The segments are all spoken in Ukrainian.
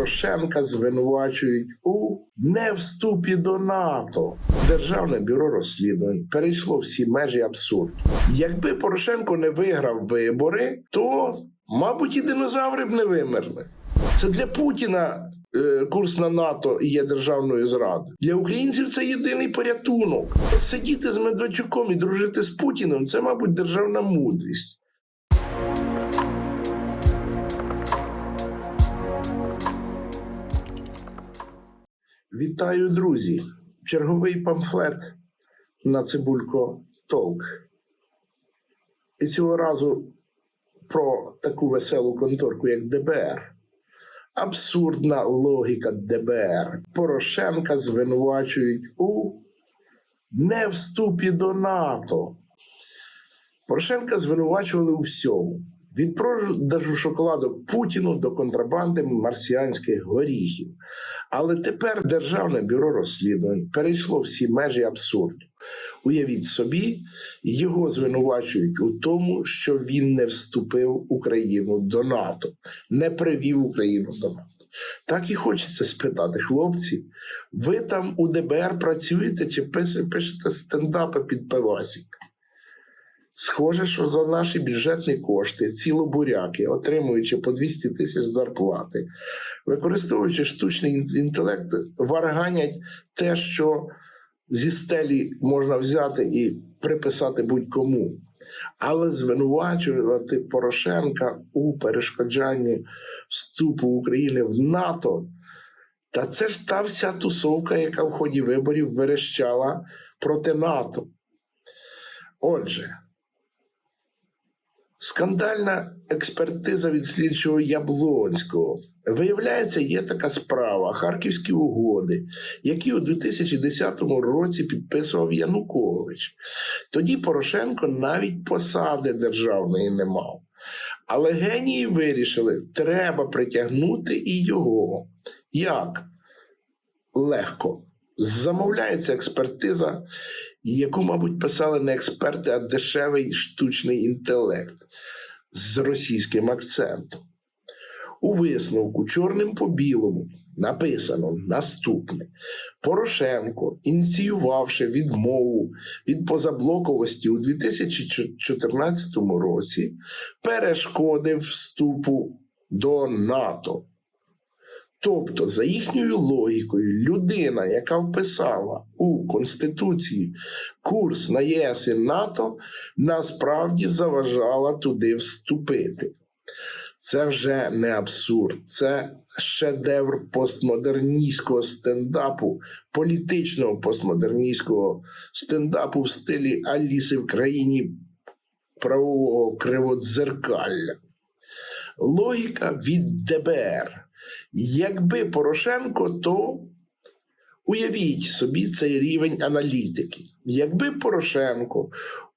Порошенка звинувачують у невступі до НАТО. Державне бюро розслідувань перейшло всі межі абсурду. Якби Порошенко не виграв вибори, то, мабуть, і динозаври б не вимерли. Це для Путіна е, курс на НАТО є державною зрадою. Для українців це єдиний порятунок. Сидіти з Медведчуком і дружити з Путіним це, мабуть, державна мудрість. Вітаю, друзі! Черговий памфлет на Цибулько Толк. І цього разу про таку веселу конторку, як ДБР. Абсурдна логіка ДБР. Порошенка звинувачують у невступі до НАТО. Порошенка звинувачували у всьому: від продажу шоколадок Путіну до контрабанди марсіанських горіхів. Але тепер Державне бюро розслідувань перейшло всі межі абсурду. Уявіть собі, його звинувачують у тому, що він не вступив Україну до НАТО, не привів Україну до НАТО. Так і хочеться спитати, хлопці, ви там у ДБР працюєте чи пишете стендапи під пивасік? Схоже, що за наші бюджетні кошти цілобуряки, отримуючи по 200 тисяч зарплати, використовуючи штучний інтелект, варганять те, що зі стелі можна взяти і приписати будь-кому. Але звинувачувати Порошенка у перешкоджанні вступу України в НАТО. Та це ж та вся тусовка, яка в ході виборів верещала проти НАТО. Отже, скандальна експертиза від слідчого Яблонського. Виявляється, є така справа Харківські угоди, які у 2010 році підписував Янукович. Тоді Порошенко навіть посади державної не мав. Але генії вирішили, треба притягнути і його. Як? Легко. Замовляється експертиза, яку, мабуть, писали не експерти, а дешевий штучний інтелект з російським акцентом. У висновку чорним по білому написано наступне: Порошенко, ініціювавши відмову від позаблоковості у 2014 році, перешкодив вступу до НАТО. Тобто, за їхньою логікою, людина, яка вписала у Конституції курс на ЄС і НАТО, насправді заважала туди вступити. Це вже не абсурд, це шедевр постмодерністського стендапу, політичного постмодерністського стендапу в стилі Аліси в країні правового криводзеркалля. Логіка від ДБР. Якби Порошенко, то уявіть собі цей рівень аналітики. Якби Порошенко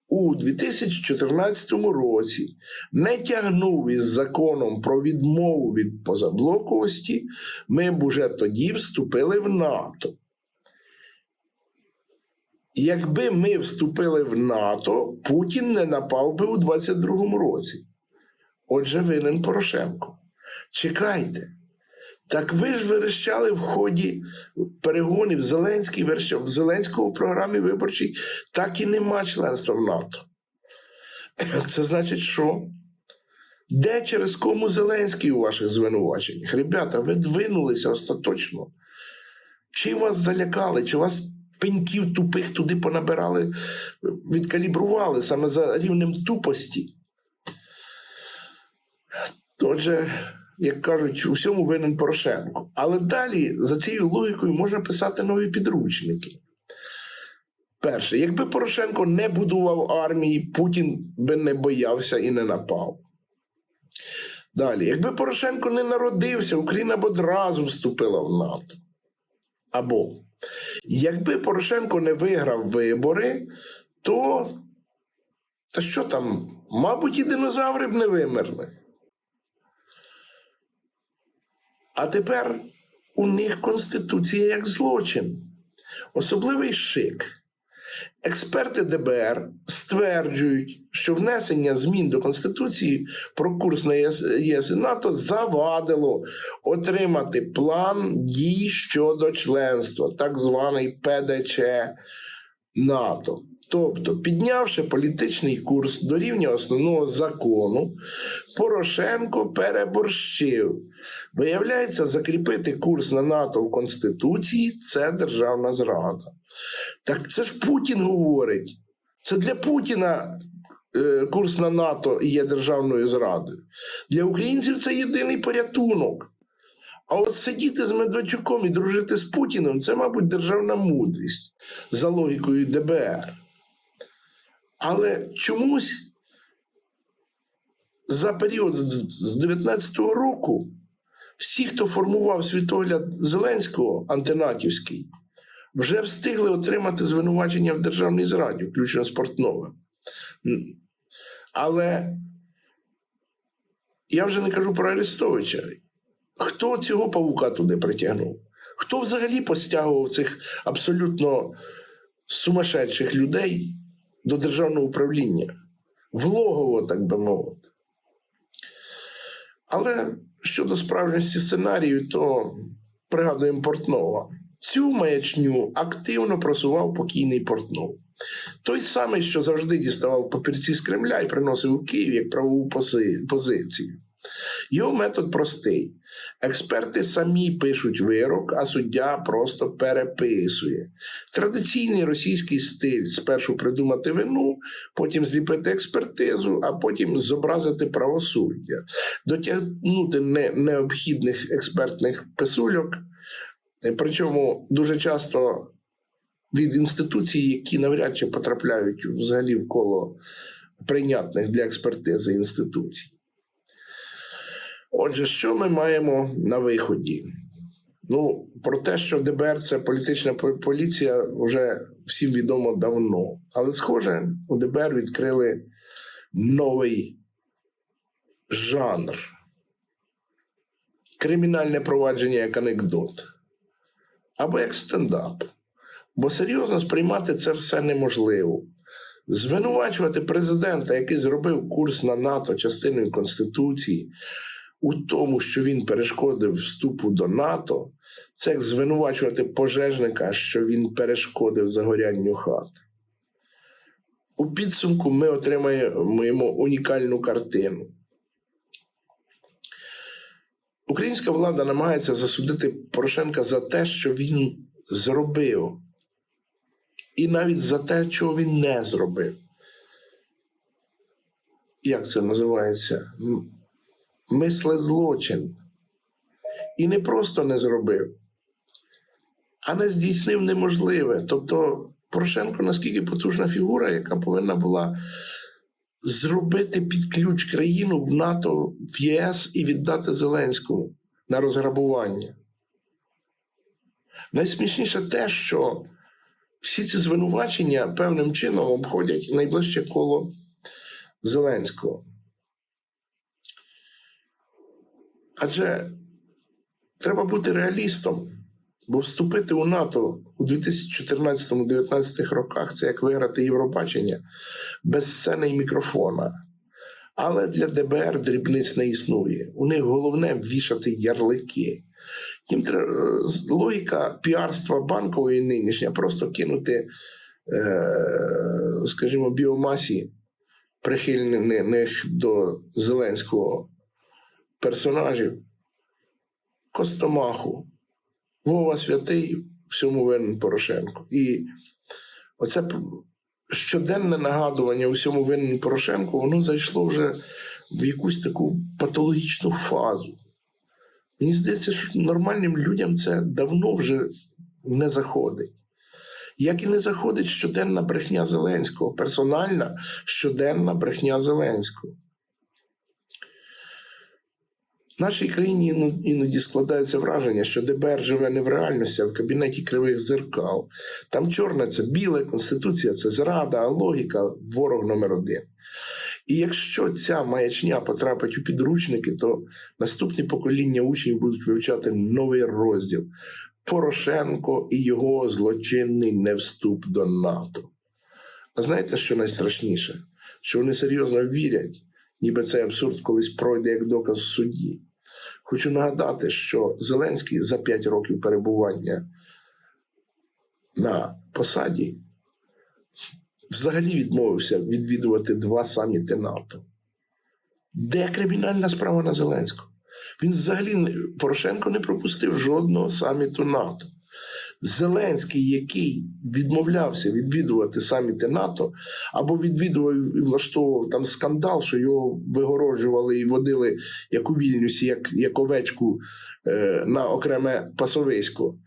у 2014 році не тягнув із законом про відмову від позаблоковості, ми б уже тоді вступили в НАТО. Якби ми вступили в НАТО, Путін не напав би у 22-му році. Отже, винен Порошенко. Чекайте. Так ви ж верещали в ході перегонів Зеленський верещав. В Зеленського в програмі виборчій так і нема членства в НАТО. Це значить, що? Де через кому Зеленський у ваших звинуваченнях? Ребята, ви двинулися остаточно. Чим вас залякали? Чи вас пеньків тупих туди понабирали, відкалібрували саме за рівнем тупості? Отже, як кажуть, у всьому винен Порошенко. Але далі за цією логікою можна писати нові підручники. Перше, якби Порошенко не будував армії, Путін би не боявся і не напав. Далі, якби Порошенко не народився, Україна б одразу вступила в НАТО. Або якби Порошенко не виграв вибори, то та що там, мабуть, і динозаври б не вимерли. А тепер у них Конституція як злочин, особливий шик. Експерти ДБР стверджують, що внесення змін до Конституції про курс на ЄС, ЄС і НАТО завадило отримати план дій щодо членства, так званий ПДЧ НАТО. Тобто, піднявши політичний курс до рівня основного закону, Порошенко переборщив. Виявляється, закріпити курс на НАТО в Конституції це державна зрада. Так це ж Путін говорить. Це для Путіна е, курс на НАТО є державною зрадою. Для українців це єдиний порятунок. А от сидіти з Медведчуком і дружити з Путіним це, мабуть, державна мудрість за логікою ДБР. Але чомусь за період з з 19-го року всі, хто формував світогляд Зеленського, антинатівський, вже встигли отримати звинувачення в державній зраді, включно з. Але я вже не кажу про Арестовича. Хто цього павука туди притягнув? Хто взагалі постягував цих абсолютно сумасшедших людей до державного управління? В логово, так би мовити. Але щодо справжності сценарію, то пригадуємо Портнова. Цю маячню активно просував покійний Портнов. Той самий, що завжди діставав папірці з Кремля і приносив у Київ як правову пози- позицію. Його метод простий. Експерти самі пишуть вирок, а суддя просто переписує. Традиційний російський стиль спершу придумати вину, потім зліпити експертизу, а потім зобразити правосуддя, дотягнути необхідних експертних писульок, е, причому дуже часто від інституцій, які навряд чи потрапляють взагалі в коло прийнятних для експертизи інституцій. Отже, що ми маємо на виході? Ну, про те, що ДБР це політична поліція, вже всім відомо давно. Але, схоже, у ДБР відкрили новий жанр. Кримінальне провадження як анекдот. Або як стендап. Бо серйозно сприймати це все неможливо. Звинувачувати президента, який зробив курс на НАТО частиною Конституції, у тому, що він перешкодив вступу до НАТО, це як звинувачувати пожежника, що він перешкодив загорянню хати. У підсумку ми отримаємо унікальну картину. Українська влада намагається засудити Порошенка за те, що він зробив, і навіть за те, чого він не зробив. Як це називається? Мисле злочин. І не просто не зробив, а не здійснив неможливе. Тобто Порошенко наскільки потужна фігура, яка повинна була зробити під ключ країну в НАТО, в ЄС і віддати Зеленському на розграбування. Найсмішніше те, що всі ці звинувачення певним чином обходять найближче коло Зеленського. Адже треба бути реалістом, бо вступити у НАТО у 2014-2019 роках це як виграти Євробачення без сцени і мікрофона. Але для ДБР дрібниць не існує. У них головне вішати ярлики. Їм треба логіка піарства банкової нинішня просто кинути, е, скажімо, біомасі прихильних до Зеленського персонажів Костомаху, Вова Святий, всьому винен Порошенко. І оце щоденне нагадування усьому винен Порошенко, воно зайшло вже в якусь таку патологічну фазу. Мені здається, що нормальним людям це давно вже не заходить. Як і не заходить щоденна брехня Зеленського, персональна щоденна брехня Зеленського. В нашій країні іно- іноді складається враження, що ДБР живе не в реальності, а в кабінеті кривих зеркал. Там чорне це біле, конституція це зрада, а логіка ворог номер один. І якщо ця маячня потрапить у підручники, то наступні покоління учнів будуть вивчати новий розділ Порошенко і його злочинний невступ до НАТО. А знаєте, що найстрашніше? Що вони серйозно вірять, ніби цей абсурд колись пройде як доказ в суді. Хочу нагадати, що Зеленський за 5 років перебування на посаді взагалі відмовився відвідувати два саміти НАТО. Де кримінальна справа на Зеленського? Він взагалі Порошенко не пропустив жодного саміту НАТО. Зеленський, який відмовлявся відвідувати саміти НАТО, або відвідував і влаштовував там скандал, що його вигороджували і водили як у Вільнюсі, як, як овечку е, на окреме пасовисько,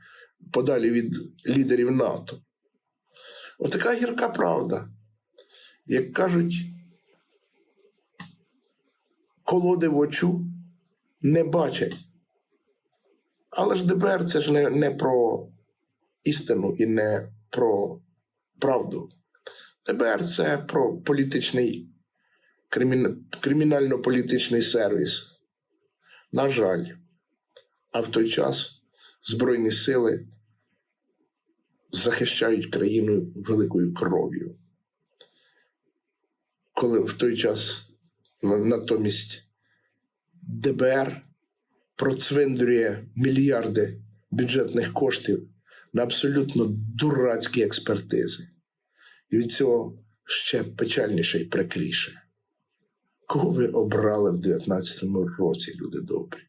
подалі від лідерів НАТО. Отака гірка правда. Як кажуть, колоди в очу не бачать. Але ж ДБР це ж не, не про істину і не про правду. ДБР це про політичний криміна- кримінально-політичний сервіс. На жаль, а в той час Збройні сили захищають країну великою кров'ю. Коли в той час натомість ДБР процвиндрює мільярди бюджетних коштів на абсолютно дурацькі експертизи. І від цього ще печальніше і прикріше. Кого ви обрали в 19-му році, люди добрі?